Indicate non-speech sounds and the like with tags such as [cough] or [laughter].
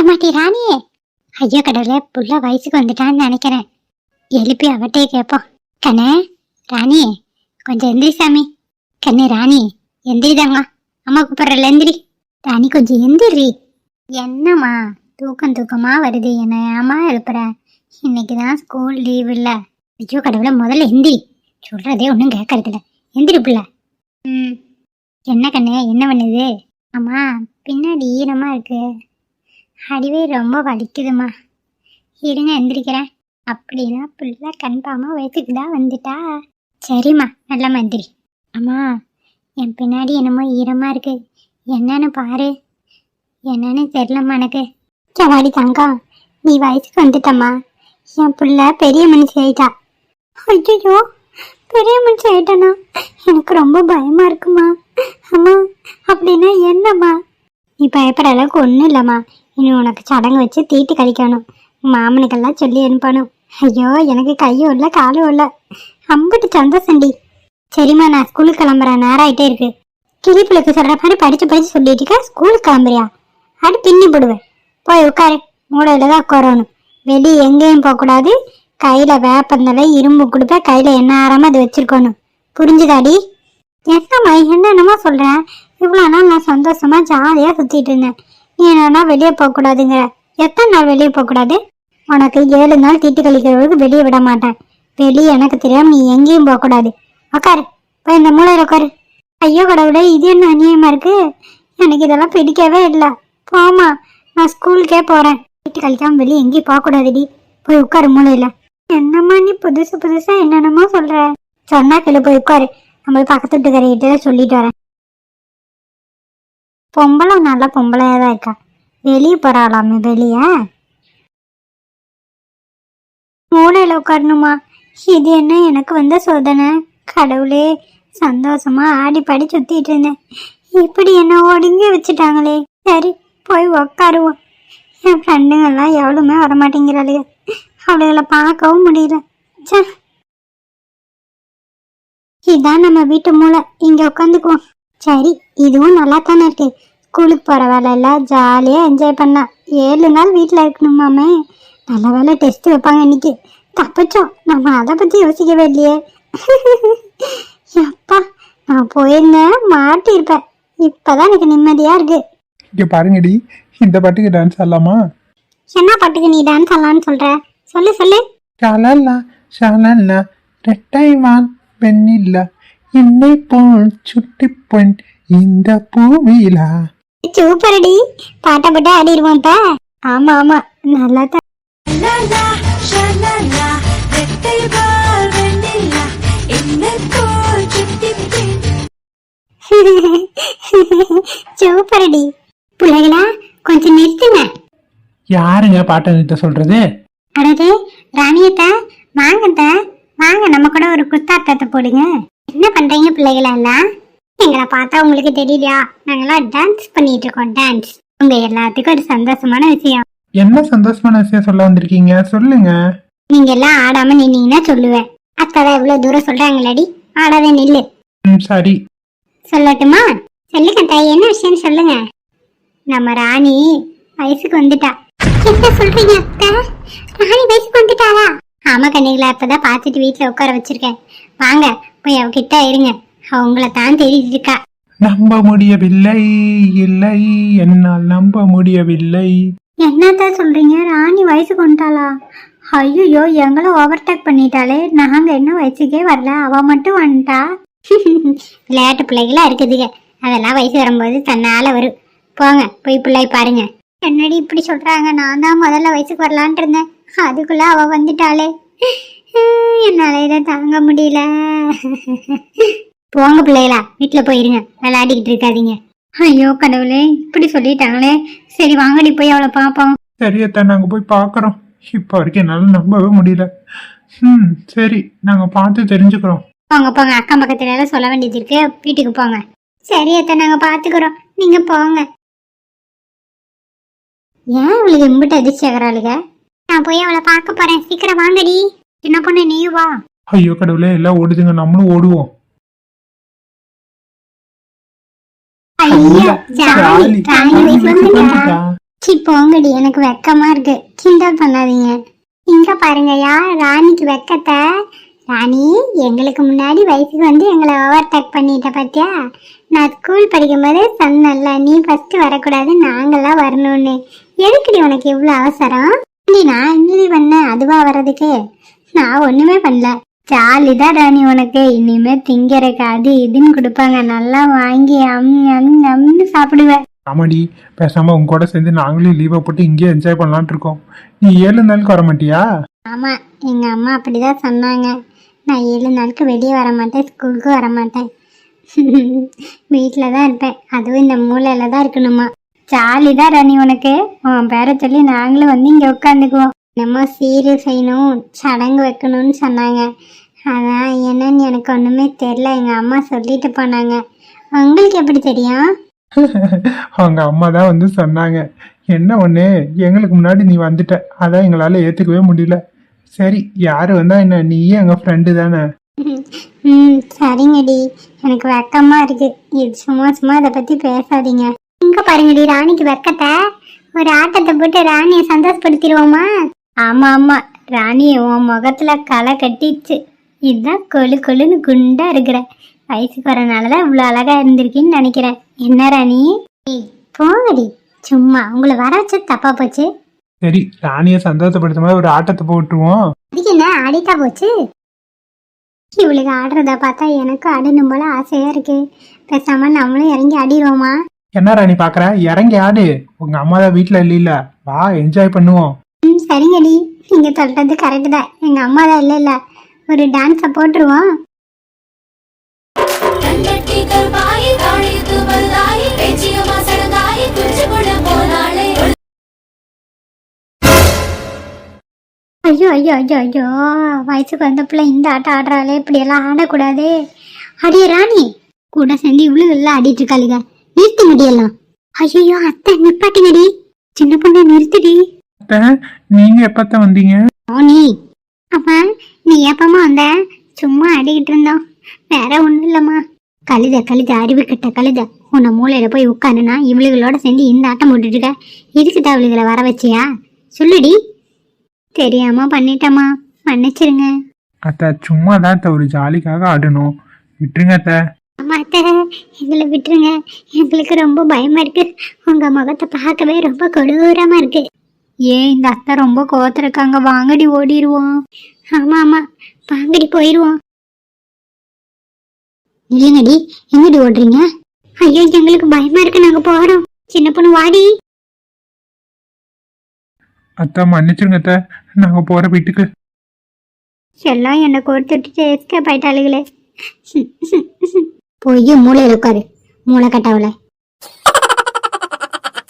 ஏமாட்டி ராணியே. ஐயோ கடவுளே புள்ள வயசுக்கு வந்துட்டான்னு நினைக்கிறேன். எழுப்பி அவட்டே கேட்போம். கண்ணே ராணி கொஞ்சம் எந்திரி சாமி. கண்ணு ராணி எந்திரிதாங்க அம்மா கூப்பிடுறல எந்திரி. ராணி கொஞ்சம் எந்திரி. என்னம்மா தூக்கம் தூக்கமா வருது. என்ன ஏமா எழுப்புற? இன்னைக்கு தான் ஸ்கூல் லீவ் இல்லை ஐயோ கடவுளை முதல்ல எந்திரி. சொல்றதே ஒன்றும் கேட்கறதில்ல. எந்திரி பிள்ள. ம். என்ன கண்ணே என்ன பண்ணுது? அம்மா பின்னாடி ஈரமா இருக்கு. அடிவே ரொம்ப வலிக்குதுமா இருங்க எந்திரிக்கிறேன். அப்படின்னா புள்ள கன்ஃபார்மாக வயசுக்கு தான் வந்துட்டா. சரிம்மா நல்ல மாதிரி. அம்மா என் பின்னாடி என்னமோ ஈரமாக இருக்கு. என்னன்னு பாரு. என்னன்னு தெரிலம்மா எனக்கு. கவாடி தங்கம் நீ வயசுக்கு வந்துட்டம்மா. என் புள்ள பெரிய மனுஷி ஆயிட்டா. ஐயோ பெரிய மனுஷி ஆயிட்டானா? எனக்கு ரொம்ப பயமா இருக்குமா? அம்மா அப்படின்னா என்னம்மா? நீ பயப்படுற அளவுக்கு ஒன்றும் இல்லைம்மா. இனி உனக்கு சடங்கு வச்சு தீட்டு கழிக்கணும். மாமனுக்கெல்லாம் சொல்லி அனுப்பணும். ஐயோ எனக்கு கையும் இல்லை காலும் இல்லை. அம்பிட்டு சந்தோஷண்டி சரிம்மா நான் ஸ்கூலுக்கு கிளம்புறேன். நேரம் ஆயிட்டே இருக்கு. கிளிப்பிளுக்கு சொல்கிற மாதிரி படித்து படித்து சொல்லிட்டு இருக்க. ஸ்கூலுக்கு கிளம்புறியா? அடி பின்னி போடுவேன். போய் உட்காரு. மூடையில் தான் உட்காரணும். வெளியே எங்கேயும் போகக்கூடாது. கையில் வேப்பந்தலை இரும்பு கொடுப்ப கையில் என்ன ஆறாமல் அது வச்சிருக்கணும். புரிஞ்சுதாடி? என்னம்மா என்னென்னமோ சொல்கிறேன் இவ்வளோ நாள் நான் சந்தோஷமா ஜாலியாக சுற்றிட்டு இருந்தேன். ஏன்னா என்னன்னா வெளியே போகக்கூடாதுங்க எத்தனை நாள் வெளியே போகக்கூடாது உனக்கு ஏழு நாள் தீட்டு கழிக்கிறவங்களுக்கு வெளியே விட மாட்டேன். வெளியே எனக்கு தெரியாம நீ எங்கேயும் போகக்கூடாது உக்காரு. போய் இந்த மூளையில் உட்காரு ஐயோ கடவுளே இது என்ன அநியாயமா இருக்கு? எனக்கு இதெல்லாம் பிடிக்கவே இல்லை. போமா நான் ஸ்கூலுக்கே போகிறேன் தீட்டு கழிக்காம வெளியே எங்கேயும் போகக்கூடாதுடி போய் உட்காரு மூலையில். என்னம்மா நீ புதுசு புதுசாக என்னென்னமோ சொல்ற. சொன்னா கேளு போய் உட்காரு நம்ம பக்கத்து வீட்டுக்காரிகிட்ட சொல்லிட்டு வரேன். பொம்பளை நல்ல பொம்பளையா தான் இருக்கா? வெளியே போறாளாமே வெளியே? மூளையில உட்காரணுமா? இது என்ன எனக்கு வந்த சோதனை? கடவுளே சந்தோஷமா ஆடி பாடி சுத்திட்டு இருந்தேன். இப்படி என்ன ஒடுங்கி வச்சுட்டாங்களே? சரி போய் உக்காருவோம். என் ஃப்ரெண்டுங்கெல்லாம் எவ்வளவுமே வரமாட்டேங்கிறாளுங்க அவளுகளை பார்க்கவும் முடியல. இதான் நம்ம வீட்டு மூளை. இங்க உட்காந்துக்குவோம் சரி இதுவும் நல்லா தானே இருக்கு. ஸ்கூலுக்கு போற வேலை எல்லாம் ஜாலியா என்ஜாய் பண்ணலாம். ஏழு நாள் வீட்டில் இருக்கணுமாமே நல்ல வேலை டெஸ்ட் வைப்பாங்க இன்னைக்கு. தப்பிச்சோம். நம்ம அதை பத்தி யோசிக்கவே இல்லையே. அப்பா நான் போயிருந்தேன் மாட்டியிருப்பேன். இப்பதான் எனக்கு நிம்மதியா இருக்கு. இங்கே பாருங்கடி இந்த பாட்டுக்கு டான்ஸ் ஆடலாமா? என்ன பாட்டுக்கு நீ டான்ஸ் ஆடலான்னு சொல்ற? சொல்லு சொல்லு. ஷாலல்லா ஷாலல்லா ரெட்டைவான் பெண்ணில்லா என்னை போல் சுட்டி பெண் இந்த பூவிலா. சூப்பரடி பாட்டை போட்டு ஆடிடுவோம்ப்பா ஆமா ஆமா. நல்லா தான் பெண். [laughs] சூப்பரடி பிள்ளைகளா கொஞ்சம் நிறுத்துங்க. யாருங்க பாட்டை நிறுத்த சொல்றது? அடடே ராணியத்த வாங்கத்த. வாங்க நம்ம கூட ஒரு குத்தாட்டத்தை போடுங்க. என்ன பண்றீங்க பிள்ளைகளா எல்லாம் எங்களை பார்த்தா உங்களுக்கு தெரியலையா நாங்களாம் டான்ஸ் பண்ணிட்டு இருக்கோம் டான்ஸ் உங்க எல்லாத்துக்கும் ஒரு சந்தோஷமான விஷயம். என்ன சந்தோஷமான விஷயம் சொல்ல வந்திருக்கீங்க? சொல்லுங்க. நீங்க எல்லாம் ஆடாம நின்னீங்கன்னா சொல்லுவேன். அத்தான் இவ்வளவு தூரம் சொல்றாங்களடி. ஆடாத நில்லு. ம் சரி. சொல்லட்டுமா? சொல்லுங்க தாய் என்ன விஷயம் சொல்லுங்க. நம்ம ராணி வயசுக்கு வந்துட்டா. என்ன சொல்றீங்க அத்தை? ராணி வயசுக்கு வந்துட்டாளா? ஆமா கண்ணிகளா இப்பதான் பார்த்துட்டு வீட்டுல உட்கார வச்சிருக்கேன். வாங்க போய் அவகிட்ட இருங்க. அவ உங்களை தான் தேடிட்டு இருக்கா நம்ப முடியவில்லை இல்லை. என்னால் நம்ப முடியவில்லை. என்னத்தான் சொல்றீங்க? ராணி வயசுக்கு வந்துட்டாளா ஐயோ எங்களை ஓவர்டேக் பண்ணிட்டாலே நாங்க என்ன வயசுக்கே வரல அவ மட்டும் வந்துட்டா? விளையாட்டு பிள்ளைகளா இருக்குதுங்க. அதெல்லாம் வயசு வரும்போது தன்னால வரும். போங்க போய் பிள்ளை பாருங்க. என்னடி இப்படி சொல்றாங்க? நான் தான் முதல்ல வயசுக்கு வரலான்ட்டு இருந்தேன். அதுக்குள்ள அவ வந்துட்டாளே. [laughs] என்னால இதை தாங்க முடியல. போங்க பிள்ளைகளா வீட்டுல போயிருங்க. விளையாடிக்கிட்டு இருக்காதீங்க. ஐயோ கடவுளே இப்படி சொல்லிட்டாங்களே. சரி வாங்கடி போய் அவளை பார்ப்போம். சரியத்தான் நாங்கள் போய் பார்க்குறோம். இப்போ வரைக்கும் என்னால் நம்பவே முடியல. ம் சரி நாங்கள் பார்த்து தெரிஞ்சுக்கிறோம். போங்க போங்க. அக்கம் பக்கத்துல எல்லாம் சொல்ல வேண்டியது இருக்கு. வீட்டுக்கு போங்க. சரி அத்தை நாங்க பாத்துக்கிறோம் நீங்க போங்க. ஏன் இவளுக்கு இம்பிட்டு அதிர்ச்சி ஆகிறாளுங்க நான் போய் அவளை பார்க்க போறேன். சீக்கிரம் வாங்கடி. சின்ன பொண்ணு நீயும் வா. ஐயோ கடவுளே எல்லாம் ஓடுதுங்க. நம்மளும் ஓடுவோம். ஐயா ஜாலி ராணி வந்துட்டா. சி போங்கடி. எனக்கு வெக்கமா இருக்கு. கிண்டல் பண்ணாதீங்க. இங்க பாருங்க யார் ராணிக்கு வெக்கத்தை? ராணி எங்களுக்கு முன்னாடி வயசுக்கு வந்து எங்களை ஓவர் டேக் பண்ணிட்ட பாத்தியா? நான் ஸ்கூல் படிக்கும்போது சொன்னல நீ ஃபர்ஸ்ட் வரக்கூடாது நாங்கெல்லாம் வரணும்னு. எதுக்குடி உனக்கு இவ்வளோ அவசரம்? இல்லடி நான் என்னடி பண்ணேன் அதுவா வர்றதுக்கு? நான் ஒண்ணுமே பண்ணல. ஜாலி தான் ராணி உனக்கு. இனிமே திங்கறக்கு அது இதுன்னு கொடுப்பாங்க. நல்லா வாங்கி அம் அம் அம்னு சாப்பிடுவேன் ஆமாடி பேசாம உங்க கூட சேர்ந்து நாங்களும் லீவை போட்டு இங்கேயே என்ஜாய் பண்ணலாம்னு இருக்கோம். நீ ஏழு நாளுக்கு வர மாட்டியா ஆமா எங்க அம்மா அப்படிதான் சொன்னாங்க. நான் ஏழு நாளுக்கு வெளியே வர மாட்டேன் ஸ்கூலுக்கு வர மாட்டேன் [laughs] வீட்டில் தான் இருப்பேன். அதுவும் இந்த மூலையில தான் இருக்கணுமா? ஜாலி தான் ராணி உனக்கு. உன் பேரை சொல்லி நாங்களும் வந்து இங்கே உட்காந்துக்குவோம். என்னமோ சீரு செய்யணும் சடங்கு வைக்கணும்னு சொன்னாங்க. அதான் என்னன்னு எனக்கு ஒன்றுமே தெரில எங்கள் அம்மா சொல்லிட்டு போனாங்க. உங்களுக்கு எப்படி தெரியும்? [laughs] அவங்க அம்மா தான் வந்து சொன்னாங்க. என்ன ஒண்ணு? எங்களுக்கு முன்னாடி நீ வந்துட்ட. அதான் எங்களால ஏத்துக்கவே முடியல. சரி யாரு வந்தா என்ன? நீயே எங்க ஃப்ரெண்டு தானே. [laughs] ம் சரிங்கடி. எனக்கு வெக்கமா இருக்கு. இது சும்மா சும்மா இதை பத்தி பேசாதீங்க. இங்க பாருங்கடி ராணிக்கு வெக்கத்தை. ஒரு ஆட்டத்தை போட்டு ராணியை சந்தோஷப்படுத்திடுவோமா? ஆமா ஆமா. ராணி உன் முகத்துல களை கட்டிடுச்சு இதுதான் கொழு கொழுன்னு குண்டா இருக்கிற. வயசுக்கு வரனாலதான் இவ்வளோ அழகா இருந்திருக்கீன்னு நினைக்கிறேன். என்ன ராணி? போங்கடி. சும்மா உங்களை வர வச்சது தப்பா போச்சு. சரி ராணியை சந்தோஷப்படுத்த மாதிரி ஒரு ஆட்டத்தை போட்டுருவோம். அதுக்கு என்ன ஆடிட்டா போச்சு? இவளுக்கு ஆடுறத பார்த்தா எனக்கு ஆடணும் போல ஆசையா இருக்கு. பேசாம நம்மளும் இறங்கி ஆடிடுவோமா? என்ன ராணி பாக்குற? இறங்கி ஆடு. உங்க அம்மா தான் வீட்டுல இல்ல வா என்ஜாய் பண்ணுவோம். ம் சரிங்கடி. நீங்க சொல்றது கரெக்ட் தான். எங்க அம்மா தான் இல்ல இல்ல ஒரு டான்ஸ போட்டுருவோம். ஐயோ ஐயோ ஐயோ ஐயோ. வயசுக்கு வந்த பிள்ளை இந்த ஆட்டம் ஆடுறாளே. இப்படியெல்லாம் ஆடக்கூடாது. அடியே ராணி. கூட சேர்ந்து இவ்வளோ எல்லாம் ஆடிட்டு இருக்காளுங்க நிறுத்தி முடியலாம் ஐயோ அத்தை நிப்பாட்டுங்கடி சின்ன பொண்ணு நிறுத்துடி. அத்தை, நீங்க எப்பத்த வந்தீங்க? ராணி அப்பா நீ எப்பமா வந்த? சும்மா ஆடிக்கிட்டு இருந்தோம். வேற ஒண்ணும் இல்லம்மா. கழுத கழுத அறிவு கிட்ட கழுத. உன்னை மூலையில போய் உட்காருனா இவளுகளோட சேர்ந்து இந்த ஆட்டம் போட்டுட்டு இருக்க. எதுக்கு அவளுகளை வர வச்சியா? சொல்லுடி. தெரியாம பண்ணிட்டம்மா. மன்னிச்சிருங்க. அத்தை சும்மா தான் ஒரு ஜாலிக்காக ஆடணும். விட்டுருங்க அத்தை. அம்மா அத்தை எங்களை விட்டுருங்க. எங்களுக்கு ரொம்ப பயமா இருக்கு. உங்க முகத்தை பார்க்கவே ரொம்ப கொடூரமா இருக்கு. ஏன் இந்த அத்தை ரொம்ப கோவத்துல இருக்காங்க வாங்கடி ஓடிடுவோம் ஆமா ஆமா. வாங்கடி போயிடுவோம் இல்லைங்கடி எங்கடி ஓடுறீங்க? ஐயோ எங்களுக்கு பயமா இருக்கு. நாங்க போறோம். சின்ன பொண்ணு வாடி. அத்தை மன்னிச்சிருங்க அத்தை. நாங்க போற வீட்டுக்கு. எல்லாம் என்னை கொடுத்துட்டு எஸ்கேப் ஆயிட்டாளுகளே. போய் மூளையில உட்காரு. மூளை கட்டாவல